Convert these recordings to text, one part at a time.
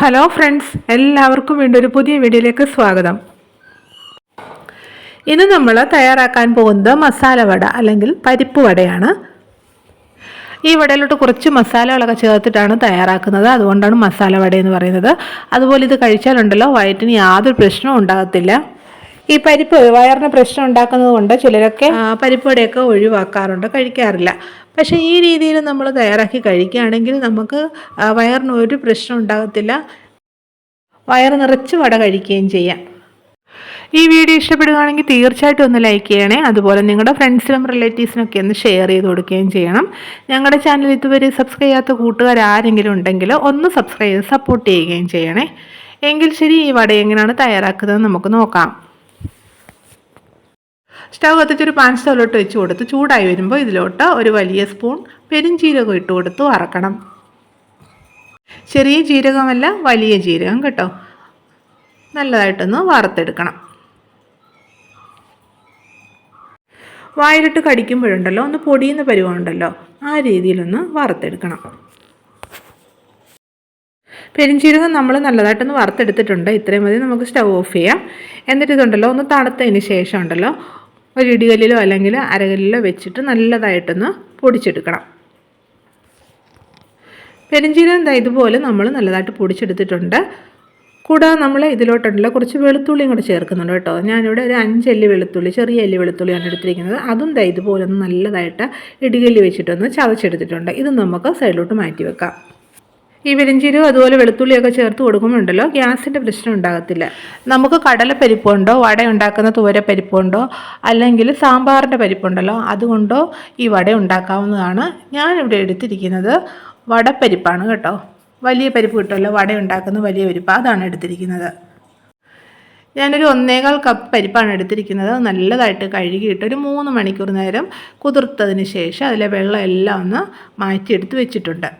Hello friends എല്ലാവർക്കും വീണ്ടും ഒരു പുതിയ വീഡിയോയിലേക്ക് സ്വാഗതം. ഇന്ന് നമ്മൾ തയ്യാറാക്കാൻ പോകുന്നത് മസാല വട അല്ലെങ്കിൽ പരിപ്പ് വടയാണ്. ഈ വടയിലോട്ട് കുറച്ച് മസാലകളൊക്കെ ചേർത്തിട്ടാണ് തയ്യാറാക്കുന്നത്. അതുകൊണ്ടാണ് മസാല വട എന്ന് പറയുന്നത്. അതുപോലെ ഇത് കഴിച്ചാലുണ്ടല്ലോ വയറ്റിന് യാതൊരു പ്രശ്നവും ഉണ്ടാകത്തില്ല. ഈ പരിപ്പ് വയറിന് പ്രശ്നം ഉണ്ടാക്കുന്നത് കൊണ്ട് ചിലരൊക്കെ ആ, പരിപ്പ് ഒഴിവാക്കാറുണ്ട് കഴിക്കാറില്ല. പക്ഷേ ഈ രീതിയിൽ നമ്മൾ തയ്യാറാക്കി കഴിക്കുകയാണെങ്കിൽ നമുക്ക് വയറിന് ഒരു പ്രശ്നം ഉണ്ടാകത്തില്ല. വയറ് നിറച്ച് വട കഴിക്കുകയും ചെയ്യാം. ഈ വീഡിയോ ഇഷ്ടപ്പെടുകയാണെങ്കിൽ തീർച്ചയായിട്ടും ഒന്ന് ലൈക്ക് ചെയ്യണേ. അതുപോലെ നിങ്ങളുടെ ഫ്രണ്ട്സിനും റിലേറ്റീവ്സിനൊക്കെ ഒന്ന് ഷെയർ ചെയ്ത് കൊടുക്കുകയും ചെയ്യണം. ഞങ്ങളുടെ ചാനൽ ഇതുവരെ സബ്സ്ക്രൈബ് ചെയ്യാത്ത കൂട്ടുകാർ ആരെങ്കിലും ഉണ്ടെങ്കിൽ ഒന്ന് സബ്സ്ക്രൈബ് ചെയ്ത് സപ്പോർട്ട് ചെയ്യുകയും ചെയ്യണേ. എങ്കിൽ ശരി ഈ വട എങ്ങനെയാണ് തയ്യാറാക്കുന്നത് നമുക്ക് നോക്കാം. സ്റ്റവ് കത്തിച്ചൊരു പാൻ സ്റ്റൗവിലോട്ട് വെച്ച് കൊടുത്ത്. ചൂടായി വരുമ്പോൾ ഇതിലോട്ട് ഒരു വലിയ സ്പൂൺ പെരിഞ്ജീരകം ഇട്ട് കൊടുത്ത് വറക്കണം ചെറിയ ജീരകമല്ല വലിയ ജീരകം കേട്ടോ. നല്ലതായിട്ടൊന്ന് വറുത്തെടുക്കണം. വായിലിട്ട് കടിക്കുമ്പോഴുണ്ടല്ലോ ഒന്ന് പൊടിയുന്ന പരുവമുണ്ടല്ലോ ആ രീതിയിലൊന്ന് വറുത്തെടുക്കണം. പെരിഞ്ചീരകം നമ്മൾ നല്ലതായിട്ടൊന്ന് വറുത്തെടുത്തിട്ടുണ്ട്. ഇത്രയും മതി നമുക്ക് സ്റ്റൗ ഓഫ് ചെയ്യാം. എന്നിട്ട് ഇതുണ്ടല്ലോ ഒന്ന് തണുത്തതിന് ശേഷം ഉണ്ടല്ലോ ഒരു ഇടികല്ലിലോ അല്ലെങ്കിൽ അരകല്ലിലോ വെച്ചിട്ട് നല്ലതായിട്ടൊന്ന് പൊടിച്ചെടുക്കണം. പെരിഞ്ചീരകം ഇതുപോലെ നമ്മൾ നല്ലതായിട്ട് പൊടിച്ചെടുത്തിട്ടുണ്ട്. കൂടാതെ നമ്മൾ ഇതിലോട്ടുള്ള കുറച്ച് വെളുത്തുള്ളിയും കൂടെ ചേർക്കുന്നുണ്ട് കേട്ടോ. ഞാനിവിടെ ഒരു അഞ്ചല്ലി വെളുത്തുള്ളി ചെറിയ അല്ലി വെളുത്തുള്ളിയാണ് എടുത്തിരിക്കുന്നത്. അതും ദാ ഇതുപോലെ ഒന്ന് നല്ലതായിട്ട് ഇടികല്ലി വെച്ചിട്ടൊന്ന് ചതച്ചെടുത്തിട്ടുണ്ട്. ഇത് നമുക്ക് സൈഡിലോട്ട് മാറ്റി വെക്കാം. ഈ വെലിഞ്ചീരകം അതുപോലെ വെളുത്തുള്ളിയൊക്കെ ചേർത്ത് കൊടുക്കുമ്പോണ്ടല്ലോ ഗ്യാസിന്റെ പ്രശ്നം ഉണ്ടാകത്തില്ല. നമുക്ക് കടലപ്പരിപ്പുണ്ടോ വട ഉണ്ടാക്കുന്ന തുവര തുവരപ്പരിപ്പുണ്ടോ അല്ലെങ്കിൽ സാമ്പാറിന്റെ പരിപ്പുണ്ടല്ലോ അതുകൊണ്ടോ ഈ വട ഉണ്ടാക്കാവുന്നതാണ്. ഞാനിവിടെ എടുത്തിരിക്കുന്നത് വടപ്പരിപ്പാണ് കേട്ടോ. വലിയ പരിപ്പ് കിട്ടുമല്ലോ വട ഉണ്ടാക്കുന്ന വലിയ പരിപ്പ്. അതാണ് എടുത്തിരിക്കുന്നത്. ഞാനൊരു ഒന്നേകാൽ കപ്പ് പരിപ്പാണ് എടുത്തിരിക്കുന്നത്. നല്ലതായിട്ട് കഴുകിയിട്ട് ഒരു മൂന്ന് മണിക്കൂർ നേരം കുതിർത്തതിന് ശേഷം അതിലെ വെള്ളം എല്ലാം ഒന്ന് മാറ്റിയെടുത്ത് വെച്ചിട്ടുണ്ട്.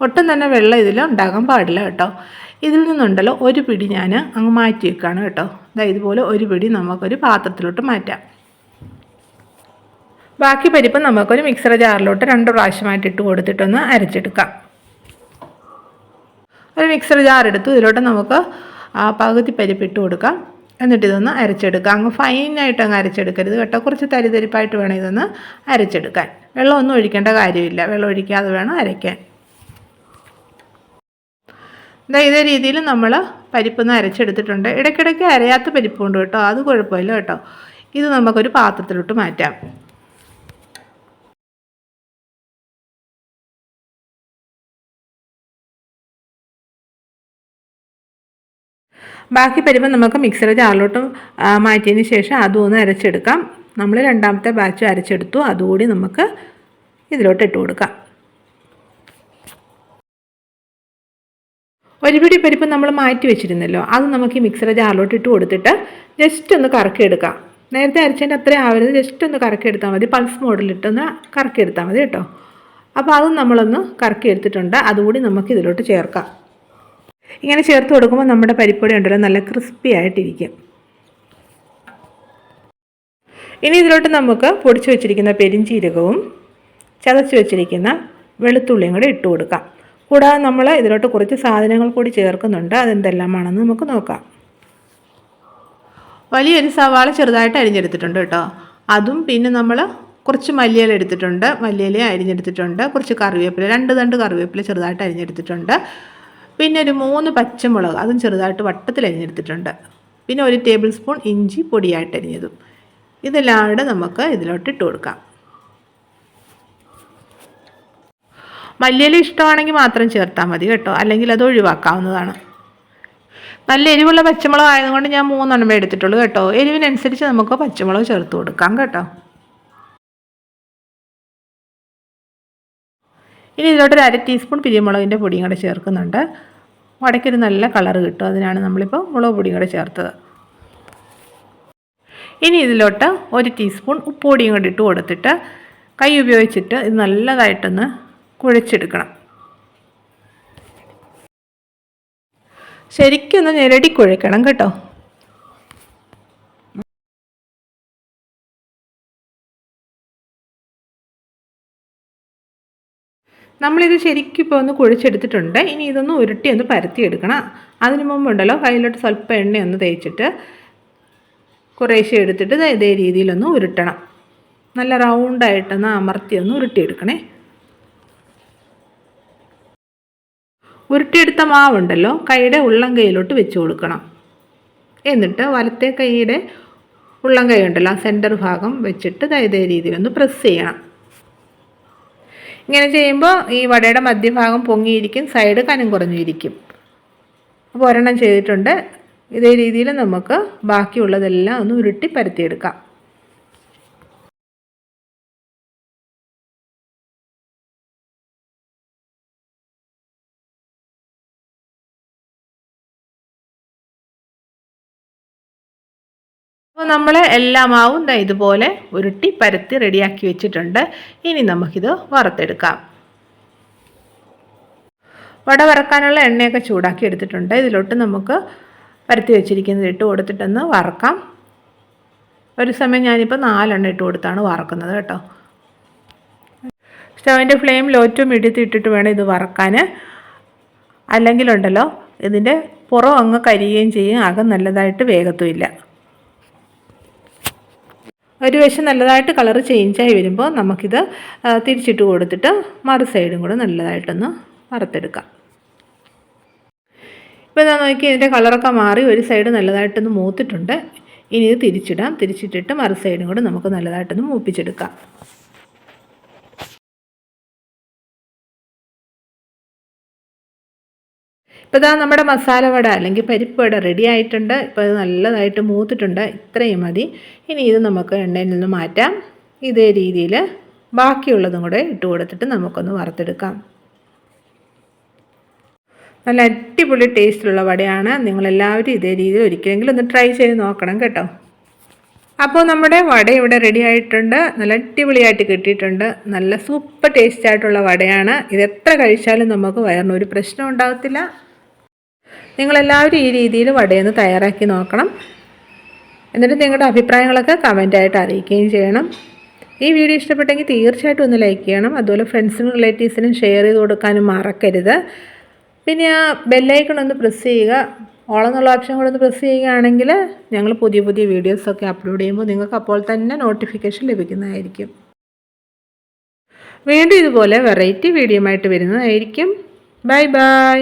ഒട്ടും തന്നെ വെള്ളം ഇതിൽ ഉണ്ടാകാൻ പാടില്ല കേട്ടോ. ഇതിൽ നിന്നുണ്ടല്ലോ ഒരു പിടി ഞാൻ അങ്ങ് മാറ്റി വെക്കുകയാണ് കേട്ടോ. ദാ ഇതുപോലെ ഒരു പിടി നമുക്കൊരു പാത്രത്തിലോട്ട് മാറ്റാം. ബാക്കി പരിപ്പ് നമുക്കൊരു മിക്സർ ജാറിലോട്ട് രണ്ട് പ്രാവശ്യമായിട്ട് ഇട്ട് കൊടുത്തിട്ടൊന്ന് അരച്ചെടുക്കാം. ഒരു മിക്സർ ജാർ ഇതിലോട്ട് നമുക്ക് ആ പകുതി പരിപ്പ് ഇട്ട് കൊടുക്കാം. എന്നിട്ട് ഇതൊന്ന് അരച്ചെടുക്കാം. അങ്ങ് ഫൈനായിട്ട് അങ്ങ് അരച്ചെടുക്കരുത് കേട്ടോ. കുറച്ച് തരിതരിപ്പായിട്ട് വേണം ഇതൊന്ന് അരച്ചെടുക്കാൻ. വെള്ളമൊന്നും ഒഴിക്കേണ്ട കാര്യമില്ല. വെള്ളം ഒഴിക്കാതെ വേണം അരയ്ക്കാൻ. ഇതാ രീതിയിൽ നമ്മൾ പരിപ്പൊന്ന് അരച്ചെടുത്തിട്ടുണ്ട്. ഇടയ്ക്കിടയ്ക്ക് അരയാത്ത പരിപ്പുണ്ട് കേട്ടോ. അത് കുഴപ്പമില്ല കേട്ടോ. ഇത് നമുക്കൊരു പാത്രത്തിലോട്ട് മാറ്റാം. ബാക്കി പരിപ്പ് നമുക്ക് മിക്സർ ജാറിലോട്ട് മാറ്റിയതിന് ശേഷം അതും ഒന്ന് അരച്ചെടുക്കാം. നമ്മൾ രണ്ടാമത്തെ ബാച്ച് അരച്ചെടുത്തു. അതുകൂടി നമുക്ക് ഇതിലോട്ട് ഇട്ട് കൊടുക്കാം. ഒരു പിടി പരിപ്പ് നമ്മൾ മാറ്റി വെച്ചിരുന്നല്ലോ അത് നമുക്ക് ഈ മിക്സർ ജാറിലോട്ട് ഇട്ട് കൊടുത്തിട്ട് ജസ്റ്റ് ഒന്ന് കറക്കിയെടുക്കാം. നേരത്തെ അരച്ചതിന്റെ അത്രയും ആവരുത് ജസ്റ്റ് ഒന്ന് കറക്കിയെടുത്താൽ മതി. പൾസ് മോഡലിട്ടൊന്ന് കറക്കിയെടുത്താൽ മതി കേട്ടോ. അപ്പോൾ അതും നമ്മളൊന്ന് കറക്കിയെടുത്തിട്ടുണ്ട് അതുകൂടി നമുക്ക് ഇതിലോട്ട് ചേർക്കാം. ഇങ്ങനെ ചേർത്ത് കൊടുക്കുമ്പോൾ നമ്മുടെ പരിപ്പൊടി ഉണ്ടല്ലോ നല്ല ക്രിസ്പി ആയിട്ടിരിക്കും. ഇനി ഇതിലോട്ട് നമുക്ക് പൊടിച്ചു വെച്ചിരിക്കുന്ന പെരിഞ്ചീരകവും ചതച്ച് വെച്ചിരിക്കുന്ന വെളുത്തുള്ളിയും കൂടെ ഇട്ട് കൊടുക്കാം. കൂടാതെ നമ്മൾ ഇതിലോട്ട് കുറച്ച് സാധനങ്ങൾ കൂടി ചേർക്കുന്നുണ്ട്. അതെന്തെല്ലാമാണെന്ന് നമുക്ക് നോക്കാം. വലിയൊരു സവാള ചെറുതായിട്ട് അരിഞ്ഞെടുത്തിട്ടുണ്ട് കേട്ടോ. അതും പിന്നെ നമ്മൾ കുറച്ച് മല്ലിയില എടുത്തിട്ടുണ്ട്. മല്ലിയില അരിഞ്ഞെടുത്തിട്ടുണ്ട്. കുറച്ച് കറിവേപ്പില രണ്ട് തണ്ട് കറിവേപ്പില ചെറുതായിട്ട് അരിഞ്ഞെടുത്തിട്ടുണ്ട്. പിന്നെ ഒരു മൂന്ന് പച്ചമുളക് അതും ചെറുതായിട്ട് വട്ടത്തിൽ അരിഞ്ഞെടുത്തിട്ടുണ്ട്. പിന്നെ ഒരു ടേബിൾ സ്പൂൺ ഇഞ്ചി പൊടിയായിട്ട് അരിഞ്ഞതും. ഇതെല്ലാം കൂടെ നമുക്ക് ഇതിലോട്ട് ഇട്ട് കൊടുക്കാം. മല്ലിയില ഇഷ്ടമാണെങ്കിൽ മാത്രം ചേർത്താൽ മതി കേട്ടോ. അല്ലെങ്കിൽ അത് ഒഴിവാക്കാവുന്നതാണ്. നല്ല എരിവുള്ള പച്ചമുളക് ആയതുകൊണ്ട് ഞാൻ മൂന്നെണ്ണമേ എടുത്തിട്ടുള്ളൂ കേട്ടോ. എരിവിനനുസരിച്ച് നമുക്ക് പച്ചമുളക് ചേർത്ത് കൊടുക്കാം കേട്ടോ. ഇനി ഇതിലോട്ടൊരു അര ടീസ്പൂൺ പിരിമുളകിന്റെ പൊടിയും കൂടെ ചേർക്കുന്നുണ്ട്. വടക്കൊരു നല്ല കളർ കിട്ടും. അതിനാണ് നമ്മളിപ്പോൾ മുളക് പൊടിയും കൂടെ ചേർത്തത്. ഇനി ഇതിലോട്ട് ഒരു ടീസ്പൂൺ ഉപ്പുപൊടിയും കൂടി ഇട്ട് കൊടുത്തിട്ട് കൈ ഉപയോഗിച്ചിട്ട് ഇത് നല്ലതായിട്ടൊന്ന് കുഴച്ചെടുക്കണം. ശരിക്കൊന്ന് ഞെരടി കുഴക്കണം കേട്ടോ. നമ്മളിത് ശരിക്കും ഇപ്പോൾ ഒന്ന് കുഴിച്ചെടുത്തിട്ടുണ്ട്. ഇനി ഇതൊന്ന് ഉരുട്ടി ഒന്ന് പരത്തിയെടുക്കണം. അതിന് മുമ്പുണ്ടല്ലോ കയ്യിലോട്ട് സ്വല്പം എണ്ണ ഒന്ന് തേച്ചിട്ട് കുറേശ്ശെ എടുത്തിട്ട് ഇതേ രീതിയിലൊന്ന് ഉരുട്ടണം. നല്ല റൗണ്ടായിട്ടൊന്ന് അമർത്തി ഒന്ന് ഉരുട്ടിയെടുക്കണേ. ഉരുട്ടിയെടുത്ത മാവുണ്ടല്ലോ കൈയുടെ ഉള്ളം കൈയിലോട്ട് വെച്ച് കൊടുക്കണം. എന്നിട്ട് വലത്തെ കൈയുടെ ഉള്ളം കൈ ഉണ്ടല്ലോ ആ സെന്റർ ഭാഗം വെച്ചിട്ട് ദാ രീതിയിൽ ഒന്ന് പ്രസ് ചെയ്യണം. ഇങ്ങനെ ചെയ്യുമ്പോൾ ഈ വടയുടെ മധ്യഭാഗം പൊങ്ങിയിരിക്കും സൈഡ് കനം കുറഞ്ഞിരിക്കും. അപ്പോൾ ഒരെണ്ണം ചെയ്തിട്ടുണ്ട്. ഇതേ രീതിയിൽ നമുക്ക് ബാക്കിയുള്ളതെല്ലാം ഒന്ന് ഉരുട്ടി പരത്തിയെടുക്കാം. അപ്പോൾ നമ്മൾ എല്ലാ മാവും ഇതുപോലെ ഉരുട്ടി പരത്തി റെഡിയാക്കി വെച്ചിട്ടുണ്ട്. ഇനി നമുക്കിത് വറുത്തെടുക്കാം. വട വറക്കാനുള്ള എണ്ണയൊക്കെ ചൂടാക്കി എടുത്തിട്ടുണ്ട്. ഇതിലോട്ട് നമുക്ക് പരത്തി വെച്ചിരിക്കുന്നത് ഇട്ട് കൊടുത്തിട്ടൊന്ന് വറക്കാം. ഒരു സമയം ഞാനിപ്പോൾ നാലെണ്ണ ഇട്ട് കൊടുത്താണ് വറക്കുന്നത് കേട്ടോ. സ്റ്റവിന്റെ ഫ്ലെയിം ലോ ടു മീഡിയത്തിൽ ഇട്ടിട്ട് വേണം ഇത് വറക്കാൻ അല്ലെങ്കിലുണ്ടല്ലോ ഇതിന്റെ പുറം അങ്ങ് കരിയുകയും ചെയ്യും. അകം നല്ലതായിട്ട് വേഗത്തുമില്ല ഒരു വശം നല്ലതായിട്ട് കളർ ചേഞ്ചായി വരുമ്പോൾ നമുക്കിത് തിരിച്ചിട്ട് കൊടുത്തിട്ട് മറു സൈഡും കൂടെ നല്ലതായിട്ടൊന്ന് വറുത്തെടുക്കാം. ഇപ്പോൾ ഞാൻ നോക്കി ഇതിന്റെ കളറൊക്കെ മാറി ഒരു സൈഡ് നല്ലതായിട്ടൊന്ന് മൂത്തിട്ടുണ്ട്. ഇനി ഇത് തിരിച്ചിടാം. തിരിച്ചിട്ടിട്ട് മറു സൈഡും കൂടെ നമുക്ക് നല്ലതായിട്ടൊന്ന് മൂപ്പിച്ചെടുക്കാം. ഇപ്പോൾ ഇതാ നമ്മുടെ മസാല വട അല്ലെങ്കിൽ പരിപ്പ് വട റെഡി ആയിട്ടുണ്ട്. ഇപ്പോൾ ഇത് നല്ലതായിട്ട് മൂത്തിട്ടുണ്ട്. ഇത്രയും മതി. ഇനി ഇത് നമുക്ക് എണ്ണയിൽ നിന്ന് മാറ്റാം. ഇതേ രീതിയിൽ ബാക്കിയുള്ളതും കൂടെ ഇട്ട് കൊടുത്തിട്ട് നമുക്കൊന്ന് വറുത്തെടുക്കാം. നല്ല അടിപൊളി ടേസ്റ്റുള്ള വടയാണ്. നിങ്ങളെല്ലാവരും ഇതേ രീതിയിൽ ഒരിക്കലെങ്കിലും ഒന്ന് ട്രൈ ചെയ്ത് നോക്കണം കേട്ടോ. അപ്പോൾ നമ്മുടെ വട ഇവിടെ റെഡി ആയിട്ടുണ്ട്. നല്ല അടിപൊളിയായിട്ട് കിട്ടിയിട്ടുണ്ട്. നല്ല സൂപ്പർ ടേസ്റ്റ് ആയിട്ടുള്ള വടയാണ്. ഇത് എത്ര കഴിച്ചാലും നമുക്ക് വയറിനൊരു പ്രശ്നം ഉണ്ടാകത്തില്ല നിങ്ങളെല്ലാവരും ഈ രീതിയിൽ വടയൊന്ന് തയ്യാറാക്കി നോക്കണം. എന്നിട്ട് നിങ്ങളുടെ അഭിപ്രായങ്ങളൊക്കെ കമന്റായിട്ട് അറിയിക്കുകയും ചെയ്യണം. ഈ വീഡിയോ ഇഷ്ടപ്പെട്ടെങ്കിൽ തീർച്ചയായിട്ടും ഒന്ന് ലൈക്ക് ചെയ്യണം. അതുപോലെ ഫ്രണ്ട്സിനും റിലേറ്റീവ്സിനും ഷെയർ ചെയ്ത് കൊടുക്കാനും മറക്കരുത്. പിന്നെ ആ ബെല്ലൈക്കൺ ഒന്ന് പ്രസ് ചെയ്യുക. ഓളെന്നുള്ള ഓപ്ഷൻ കൂടെ ഒന്ന് പ്രസ് ചെയ്യുകയാണെങ്കിൽ ഞങ്ങൾ പുതിയ പുതിയ വീഡിയോസൊക്കെ അപ്ലോഡ് ചെയ്യുമ്പോൾ നിങ്ങൾക്ക് അപ്പോൾ തന്നെ നോട്ടിഫിക്കേഷൻ ലഭിക്കുന്നതായിരിക്കും. വീണ്ടും ഇതുപോലെ വെറൈറ്റി വീഡിയോ ആയിട്ട് വരുന്നതായിരിക്കും. Bye bye